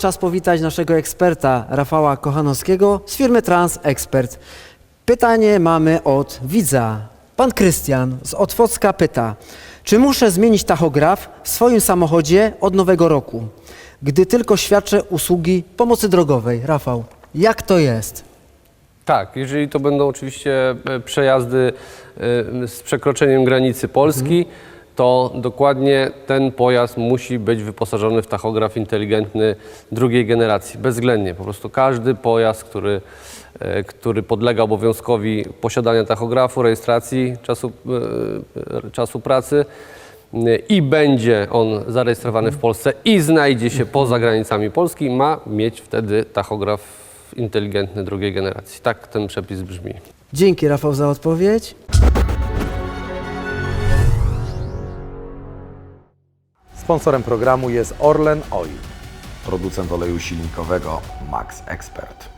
Czas powitać naszego eksperta Rafała Kochanowskiego z firmy Trans Expert. Pytanie mamy od widza. Pan Krystian z Otwocka pyta, czy muszę zmienić tachograf w swoim samochodzie od nowego roku, gdy tylko świadczę usługi pomocy drogowej? Rafał, jak to jest? Tak, jeżeli to będą oczywiście e, przejazdy e, z przekroczeniem granicy Polski, to dokładnie ten pojazd musi być wyposażony w tachograf inteligentny drugiej generacji, bezwzględnie. Po prostu każdy pojazd, który, e, który podlega obowiązkowi posiadania tachografu, rejestracji czasu, e, czasu pracy e, i będzie on zarejestrowany w Polsce i znajdzie się poza granicami Polski, ma mieć wtedy tachograf inteligentny drugiej generacji. Tak ten przepis brzmi. Dzięki Rafał za odpowiedź. Sponsorem programu jest Orlen Oil. Producent oleju silnikowego Max Expert.